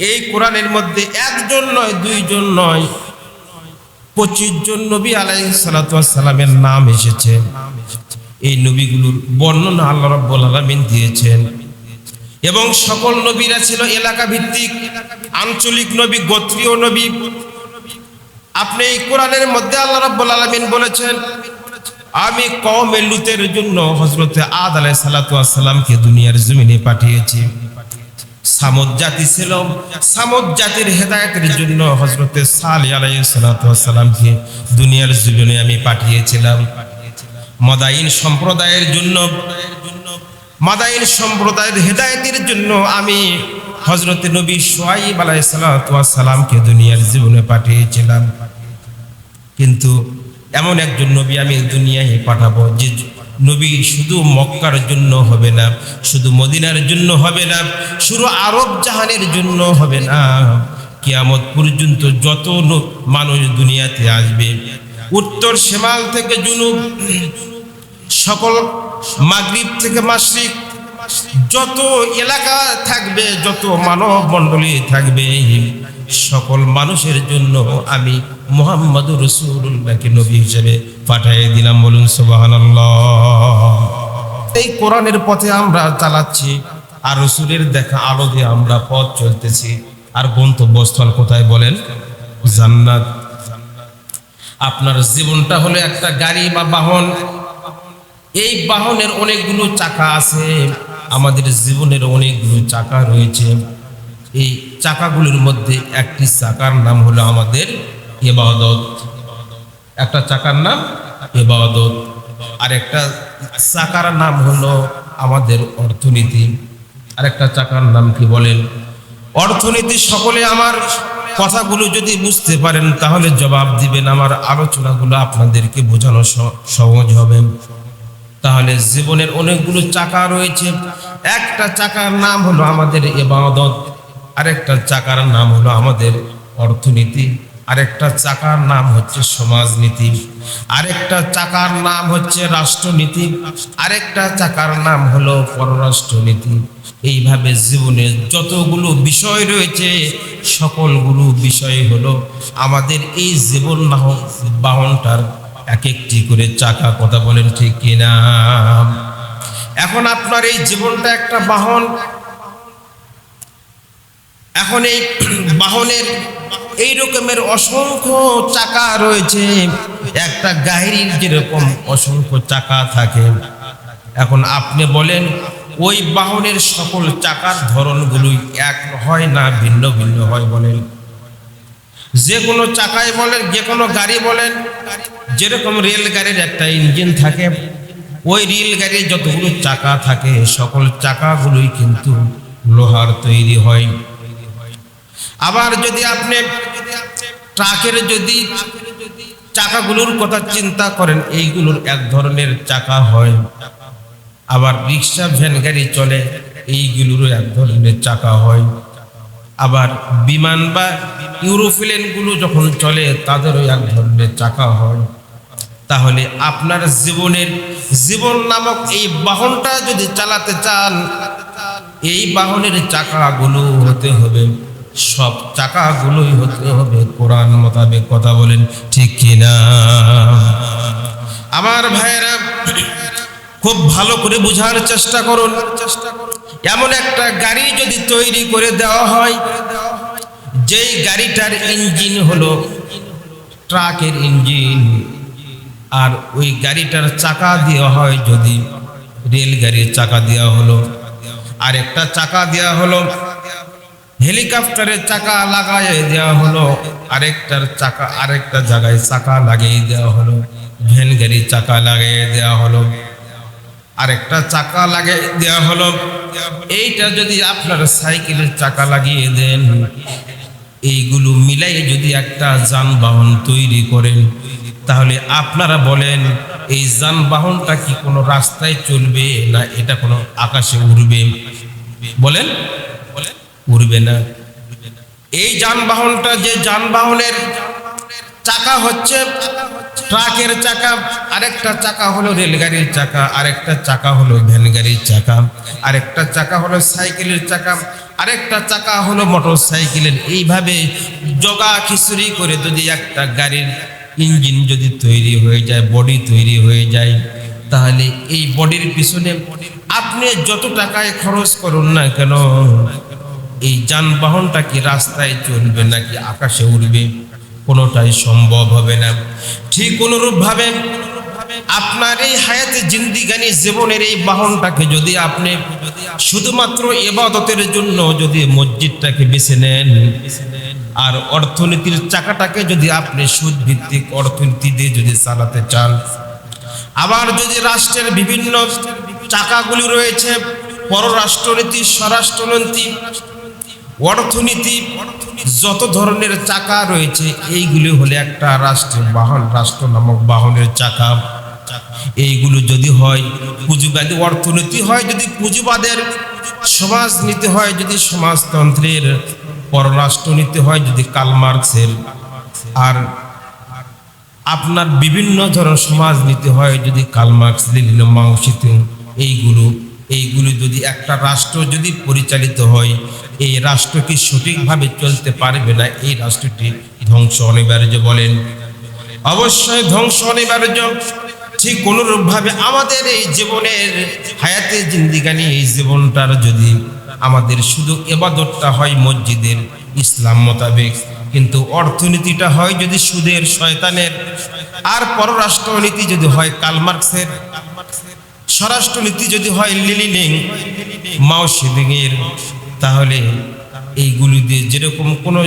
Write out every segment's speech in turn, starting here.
এই কোরআনের মধ্যে একজন নয়, দুইজন নয় পঁচিশ জন নবী আলাই সালামের নাম এসেছে। এই নবীগুলোর বর্ণনা আল্লাহ রব্বুল আলমিন দিয়েছেন। এবং সকল নবীরা ছিল এলাকা ভিত্তিক আঞ্চলিক নবী, গোত্রীয় নবী। আপনি এই কোরআনের মধ্যে আল্লাহ রাব্বুল আলামিন বলেছেন, আমি কওমে লুতের জন্য হজরতে আদ আলাই সালাতু সালামকে দুনিয়ার জমিনে পাঠিয়েছি। সামদ জাতি ছিল। সামদ জাতির হেদায়েতের জন্য হজরতে সালেহ আলাইহিস সালাতু সালামকে দুনিয়ার জীবনে আমি পাঠিয়েছিলাম। মদাইন সম্প্রদায়ের জন্য, মাদাইন সম্প্রদায়ের হেদায়েতের জন্য আমি হজরত নবী সোয়াইব আলাইসালামকে দুনিয়ার জীবনে পাঠিয়েছিলাম। কিন্তু এমন একজন নবী আমি দুনিয়ায় পাঠাবো যে নবী শুধু মক্কার জন্য হবে না, শুধু মদিনার জন্য হবে না, শুধু আরব জাহানের জন্য হবে না। কিয়ামত পর্যন্ত যত মানুষ দুনিয়াতে আসবে, উত্তর সেমাল থেকে জুনুব, সকল মাগরিব থেকে মাসিক যত এলাকা থাকবে, যত মানব মণ্ডলী থাকবে সকল মানুষের জন্য আমি মোহাম্মদ রসুল্লাহকে নবী হিসেবে পাঠিয়ে দিলাম, বলুন সুবাহান এই কোরআনের পথে আমরা চালাচ্ছি, আর রসুলের দেখা আলো দিয়ে আমরা পথ চলতেছি। আর গন্তব্যস্থল কোথায় বলেন? জান্নাত। আপনার জীবনটা হলো একটা গাড়ি বা বাহন। এই বাহনের অনেকগুলো চাকা আছে, আমাদের জীবনের অনেকগুলো চাকা রয়েছে। এই চাকাগুলোর মধ্যে একটি চাকার নাম হলো আমাদের এবাদত একটা চাকার নাম এবাদত আর একটা চাকার নাম হলো আমাদের অর্থনীতি। আর একটা চাকার নাম কি বলেন? অর্থনীতি সকলে আমার কথাগুলো যদি বুঝতে পারেন, তাহলে জবাব দিবেন, আমার আলোচনাগুলো আপনাদেরকে বোঝানো সহজ হবে। তাহলে জীবনের অনেকগুলো চাকা রয়েছে। একটা চাকার নাম হলো আমাদের এবাদত আরেকটা চাকার নাম হলো আমাদের অর্থনীতি, আরেকটা চাকার নাম হচ্ছে সমাজনীতি, আরেকটা চাকার নাম হচ্ছে রাষ্ট্রনীতি, আরেকটা চাকার নাম হলো পররাষ্ট্রনীতি। এইভাবে জীবনে যতগুলো বিষয় রয়েছে, সকলগুলো বিষয় হলো আমাদের এই জীবন বাহন বাহনটার এক একটি করে চাকা, কথা বলেন ঠিক কিনা? এখন আপনার এই জীবনটা একটা বাহন এখন এই বাহনের এই রকমের অসংখ্য চাকা রয়েছে। একটা গাড়ির যেরকম অসংখ্য চাকা থাকে। এখন আপনি বলেন, ওই বাহনের সকল চাকার ধরনগুলোই এক হয় না ভিন্ন ভিন্ন হয় বলেন? যে কোনো চাকায় বলেন যে কোনো গাড়ি বলেন, যেরকম রেল গাড়ির একটা ইঞ্জিন থাকে, ওই রেল গাড়ির যতগুলো চাকা থাকে, সকল চাকাগুলোই কিন্তু লোহার তৈরি হয়। আবার যদি আপনি ট্রাকের যদি চাকাগুলোর কথা চিন্তা করেন, এইগুলোর এক ধরনের চাকা হয়। আবার রিক্সা, ভ্যান, গাড়ি চলে, এইগুলোরও এক ধরনের চাকা হয়। আবার বিমান বা ইউরোপ্লেনগুলো যখন চলে, তাদেরও এক ধরনের চাকা হয়। তাহলে আপনার জীবনের জীবন নামক এই বাহনটা যদি চালাতে চান, এই বাহনের চাকাগুলো হতে হবে। সব চাকাগুলোই হতে হবে। কোরআন মোতাবেক কথা বলেন, ঠিক কিনা? আমার ভাইয়েরা, খুব ভালো করে বোঝার চেষ্টা করুন। এমন একটা গাড়ি যদি তৈরি করে দেওয়া হয়, যেই গাড়িটার ইঞ্জিন হলো ট্রাকের ইঞ্জিন, আর ওই গাড়িটার চাকা দেওয়া হয় যদি রেল গাড়ির চাকা দেওয়া হলো। আর একটা চাকা দেওয়া হলো হেলিকপ্টারের চাকা লাগাই দেওয়া হলো। আরেকটার চাকা, আরেকটা জায়গায় চাকা লাগিয়ে দেওয়া হলো। ভ্যান গাড়ির চাকা লাগিয়ে দেওয়া হলো। আরেকটা চাকা লাগিয়ে দেওয়া হলো। এইটা যদি আপনার সাইকেলের চাকা লাগিয়ে দেন, এইগুলো মিলাই যদি একটা যানবাহন তৈরি করেন, তাহলে আপনারা বলেন, এই যানবাহনটা কি কোনো রাস্তায় চলবে না এটা কোনো আকাশে উড়বে? বলেন। উড়বে না। এই যানবাহনটা যে যানবাহনের চাকা হচ্ছে, ট্রাকের চাকা, আরেকটা চাকা হলো রেলগাড়ির চাকা, আরেকটা চাকা হলো ভ্যান গাড়ির চাকা, আরেকটা চাকা হলো সাইকেলের চাকা, আরেকটা চাকা হলো মোটর সাইকেলের এইভাবে জগা খিচুড়ি করে যদি একটা গাড়ির ইঞ্জিন যদি তৈরি হয়ে যায়, বডি তৈরি হয়ে যায়, তাহলে এই বডির পিছনে আপনি যত টাকায় খরচ করুন না কেন এই যানবাহনটা কি রাস্তায় চলবে নাকি আকাশে উড়বে? কোনোটাই সম্ভব হবে না। ঠিক অনুরূপভাবে আপনার এই হায়াতে জিন্দিগানি জীবনের এই বাহনটাকে যদি আপনি শুধুমাত্র এবাদতের জন্য যদি মসজিদটাকে বেছে নেন, আর অর্থনীতির চাকাটাকে যদি আপনি সুদ ভিত্তিক অর্থনীতি দিয়ে যদি চালাতে চান, আবার যদি রাষ্ট্রের বিভিন্ন চাকাগুলি রয়েছে, পররাষ্ট্রনীতি, স্বরাষ্ট্রনীতি অর্থনীতি, যত ধরনের চাকা রয়েছে, এইগুলি হলে একটা রাষ্ট্রের বাহন, রাষ্ট্র নামক বাহনের চাকা। এইগুলো যদি হয়, পুঁজিবাদী অর্থনীতি হয়, যদি পুঁজিবাদের সমাজনীতি হয়, যদি সমাজতন্ত্রের পররাষ্ট্র পররাষ্ট্রনীতি হয়, যদি কালমার্কসের আর আপনার বিভিন্ন ধরনের সমাজ সমাজনীতি হয়, যদি কালমার্কস লিলিন মাংসিতে, এইগুলো এইগুলো যদি একটা রাষ্ট্র যদি পরিচালিত হয়, এই রাষ্ট্র কি সঠিকভাবে চলতে পারবে না? এই রাষ্ট্রটি ধ্বংস অনিবার্য বলেন। অবশ্যই ধ্বংস অনিবার্য। ঠিক অনুরূপভাবে আমাদের এই জীবনের হায়াতে জিন্দিগানি, এই জীবনটার যদি আমাদের শুধু এবাদতটা হয় মসজিদের ইসলাম মোতাবেক, কিন্তু অর্থনীতিটা হয় যদি সুদের, শয়তানের। আর পররাষ্ট্রনীতি যদি হয় কালমার্কসের। স্বরাষ্ট্রনীতি যদি হয় মাওসিলিং এর তাহলে এইগুলি দিয়ে যেরকম কোনো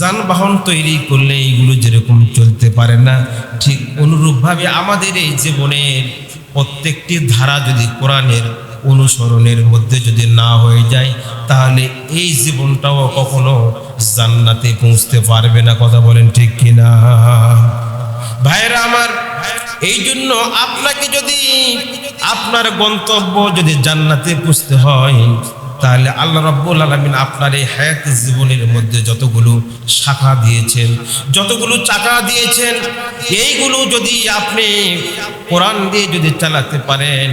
যানবাহন তৈরি করলে এইগুলো যেরকম চলতে পারে না, ঠিক অনুরূপভাবে আমাদের এই জীবনের প্রত্যেকটি ধারা যদি কোরআনের অনুসরণের মধ্যে যদি না হয়ে যায়, তাহলে এই জীবনটাও কখনো জান্নাতে পৌঁছতে পারবে না, কথা বলেন ঠিক কিনা? ভাইরা আমার এই জন্য আপনাকে যদি আপনার গন্তব্য যদি জান্নাতে পুষতে হয়, তাহলে আল্লাহ রাব্বুল আলামিন আপনার এই হায়াত জীবনের মধ্যে যতগুলো শাখা দিয়েছেন, যতগুলো চাকা দিয়েছেন, এইগুলো যদি আপনি কোরআন দিয়ে যদি চালাতে পারেন,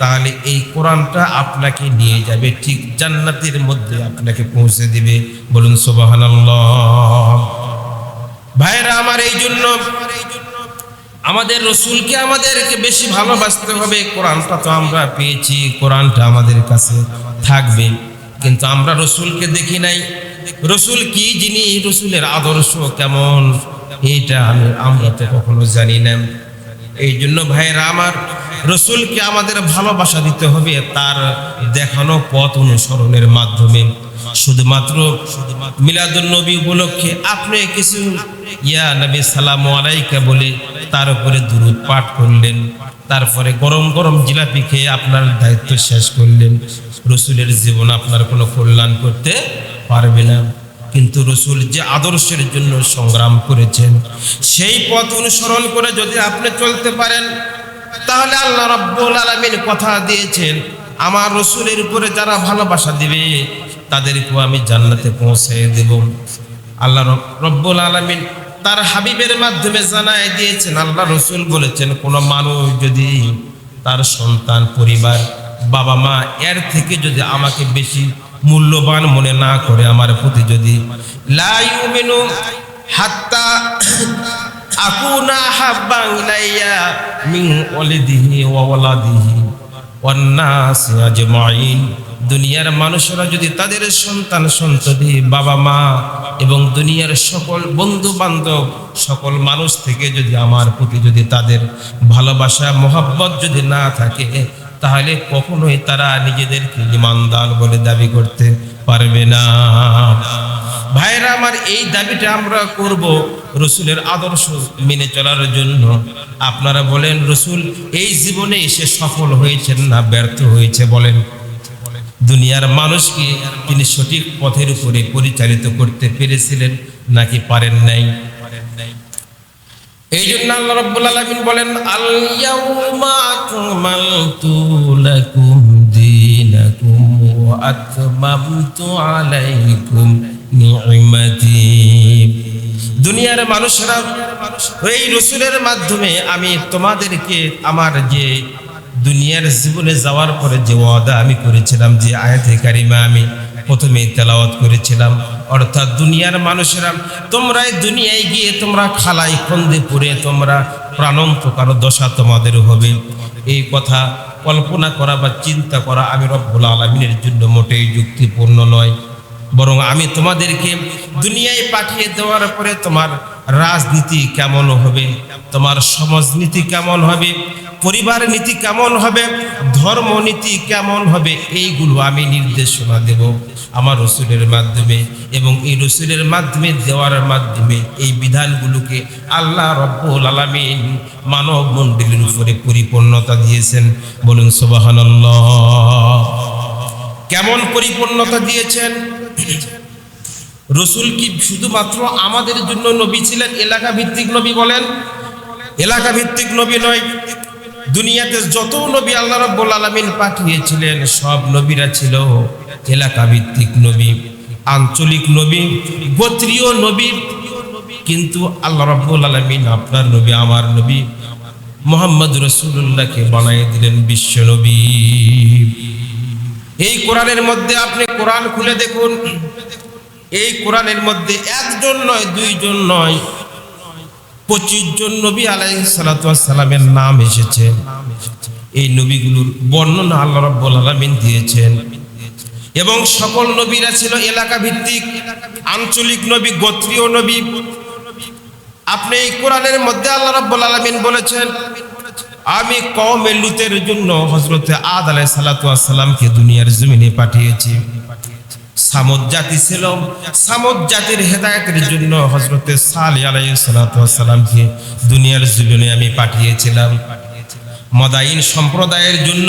তাহলে এই কোরআনটা আপনাকে নিয়ে যাবে, ঠিক জান্নাতের মধ্যে আপনাকে পৌঁছে দিবে। বলুন সুবহানাল্লাহ। ভাইরা আমার এই জন্য আমাদের রসুলকে আমাদেরকে বেশি ভালোবাসতে হবে। কোরআনটা তো আমরা পেয়েছি, কোরআনটা আমাদের কাছে থাকবে। কিন্তু আমরা রসুলকে দেখি নাই। রসুল কি যিনি? রসুলের আদর্শ কেমন? এইটা আমি, আমরা তো কখনো জানি না। এই জন্য ভাইয়েরা আমার, রসুলকে আমাদের ভালোবাসা দিতে হবে তার দেখানো পথ অনুসরণের মাধ্যমে। শুধুমাত্র মিলাদুল নবী উপলক্ষে আপনি কিছু, ইয়া নবী সালাম আলাইকা বলে তার উপরে দুরুদ পাঠ করলেন। তারপরে গরম গরম জিলাপি খেয়ে আপনার দায়িত্ব শেষ করলেন। রসুলের জীবন আপনার কোনো কল্যাণ করতে পারবে না। কিন্তু রসুল যে আদর্শের জন্য সংগ্রাম করেছেন, সেই পথ অনুসরণ করে যদি আপনি চলতে পারেন, তাহলে আল্লাহ রব্বুল আলমিন কথা দিয়েছেন, আমার রসুলের উপরে যারা ভালোবাসা দিবে, তাদেরকেও আমি জান্নাতে পৌঁছে দেব। আল্লাহ রব- রব্বুল আলমিন তার হাবিবের মাধ্যমে জানায় দিয়েছেন, আল্লাহ রসুল বলেছেন, কোনো মানুষ যদি তার সন্তান, পরিবার, বাবা মা এর থেকে যদি আমাকে বেশি মূল্যবান মনে না করে, আমার প্রতি যদি ইউমিনু হাত্তা ওয়ালিদিহি দুনিয়ার মানুষরা যদি তাদের সন্তান সন্ততি, বাবা মা এবং দুনিয়ার সকল বন্ধু বান্ধব সকল মানুষ থেকে যদি আমার প্রতি যদি তাদের ভালোবাসা, মোহাব্বত যদি না থাকে, তাহলে কখনোই তারা নিজেদেরকে ইমানদার বলে দাবি করতে পারবে না। ভাইরা আমার এই দাবিটা আমরা করব রসুলের আদর্শ মেনে চলার জন্য। আপনারা বলেন, রসুল, এই জীবনে এসে সফল হয়েছেন না ব্যর্থ হয়েছে? বলেন। দুনিয়ার মানুষকে তিনি সঠিক পথের উপরে পরিচালিত করতে পেরেছিলেন নাকি পারেন নাই? এই জন্য আল্লাহ রাব্বুল আলামিন বলেন, আল ইয়াউমা আকমালতু দুনিয়ার মানুষরা এই রসুলের মাধ্যমে আমি তোমাদেরকে আমার যে দুনিয়ার জীবনে যাওয়ার পরে যে ওয়াদা আমি করেছিলাম, যে আয়াতে কারিমা আমি প্রথমে তেলাওয়াত করেছিলাম, অর্থাৎ দুনিয়ার মানুষেরা তোমরা দুনিয়ায় গিয়ে তোমরা খালাই খন্দে পড়ে তোমরা প্রাণন্তকার দশা তোমাদের হবে। এই কথা কল্পনা করা বা চিন্তা করা আমি রব্বুল আলমিনের জন্য মোটেই যুক্তিপূর্ণ নয়। বরং আমি তোমাদেরকে দুনিয়ায় পাঠিয়ে দেওয়ার পরে তোমার রাজনীতি কেমন হবে? তোমার সমাজনীতি কেমন হবে? পরিবার নীতি কেমন হবে? ধর্ম নীতি কেমন হবে? এইগুলো আমি নির্দেশনা দেব আমার রসুলের মাধ্যমে এবং এই রসুলের মাধ্যমে দেওয়ার মাধ্যমে এই বিধানগুলোকে আল্লাহ রব্বুল আলমিন মানব মণ্ডলীর উপরে পরিপূর্ণতা দিয়েছেন। বলুন সুবাহান্লাহ কেমন পরিপূর্ণতা দিয়েছেন? রসুল কি শুধুমাত্র আমাদের জন্য নবী ছিলেন? এলাকা ভিত্তিক নবী বলেন? এলাকা ভিত্তিক নবী নয়, দুনিয়াতে যত নবী আল্লাহ রব্বুল আলমিন পাঠিয়েছিলেন, সব নবীরা ছিল এলাকা ভিত্তিক নবী, আঞ্চলিক নবী, গোত্রীয় নবী। কিন্তু আল্লাহ রব্বুল আলমিন আপনার নবী, আমার নবী, মোহাম্মদ রসুল্লাহকে বানাই দিলেন বিশ্ব নবী। এই কোরআনের মধ্যে আপনি কোরআন খুলে দেখুন। এই কোরআনের মধ্যে একজন নয়, দুইজন নয় পঁচিশ জন নবী আলাই সালামের নাম এসেছে। এই নবীগুলোর বর্ণনা আল্লাহ রব্বুল আলমিন দিয়েছেন। এবং সকল নবীরা ছিল এলাকা ভিত্তিক আঞ্চলিক নবী, গোত্রীয় নবী। আপনি এই কোরআনের মধ্যে আল্লাহ রব্বুল আলমিন বলেছেন, আমি কওমে লুতের জন্য হজরতে আদ আলাই সালাতামকে দুনিয়ার জমিনে পাঠিয়েছি। সামদ জাতি ছিল। সামদ জাতির হেদায়তের জন্য হজরতে সালি আলাই সালাতামকে দুনিয়ার জীবনে আমি পাঠিয়েছিলাম। মদাইন সম্প্রদায়ের জন্য,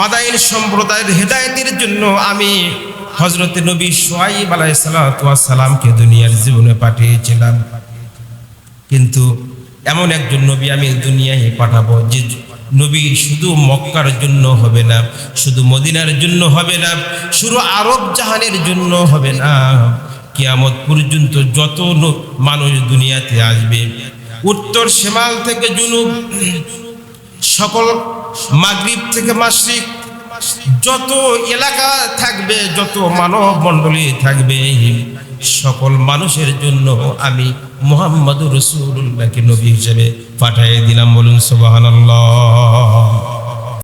মাদাইন সম্প্রদায়ের হেদায়তের জন্য আমি হজরতে নবী সোয়াইব আলাই সালাতামকে দুনিয়ার জীবনে পাঠিয়েছিলাম। কিন্তু এমন একজন নবী আমি দুনিয়ায় পাঠাবো যে নবী শুধু মক্কার জন্য হবে না, শুধু মদিনার জন্য হবে না, শুধু আরব জাহানের জন্য হবে না। কিয়ামত পর্যন্ত যত মানুষ দুনিয়াতে আসবে, উত্তর সেমাল থেকে জুনুব, সকল মাগরিব থেকে মাসিক যত এলাকা থাকবে, যত মানব মণ্ডলী থাকবে, সকল মানুষের জন্য আমি মোহাম্মদ রসুল্লাহকে নবী হিসেবে পাঠিয়ে দিলাম বলুন সুবাহ